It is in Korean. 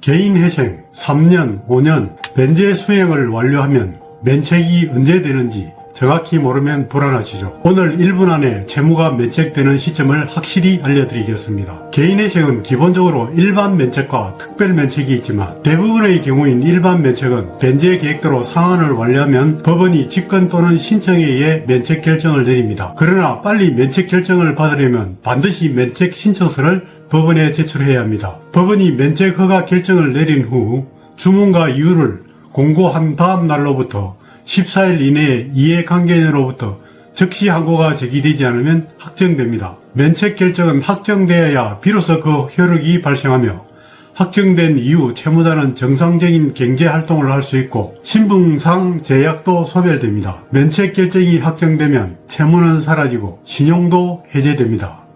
개인 회생 3년, 5년 면제 수행을 완료하면 면책이 언제 되는지 정확히 모르면 불안하시죠. 오늘 1분 안에 채무가 면책되는 시점을 확실히 알려드리겠습니다. 개인회생은 기본적으로 일반 면책과 특별 면책이 있지만 대부분의 경우인 일반 면책은 변제 계획대로 상환을 완료하면 법원이 직권 또는 신청에 의해 면책 결정을 내립니다. 그러나 빨리 면책 결정을 받으려면 반드시 면책 신청서를 법원에 제출해야 합니다. 법원이 면책 허가 결정을 내린 후 주문과 이유를 공고한 다음 날로부터 14일 이내에 이해관계인으로부터 즉시 항고가 제기되지 않으면 확정됩니다. 면책 결정은 확정되어야 비로소 그 효력이 발생하며 확정된 이후 채무자는 정상적인 경제 활동을 할 수 있고 신분상 제약도 소멸됩니다. 면책 결정이 확정되면 채무는 사라지고 신용도 해제됩니다.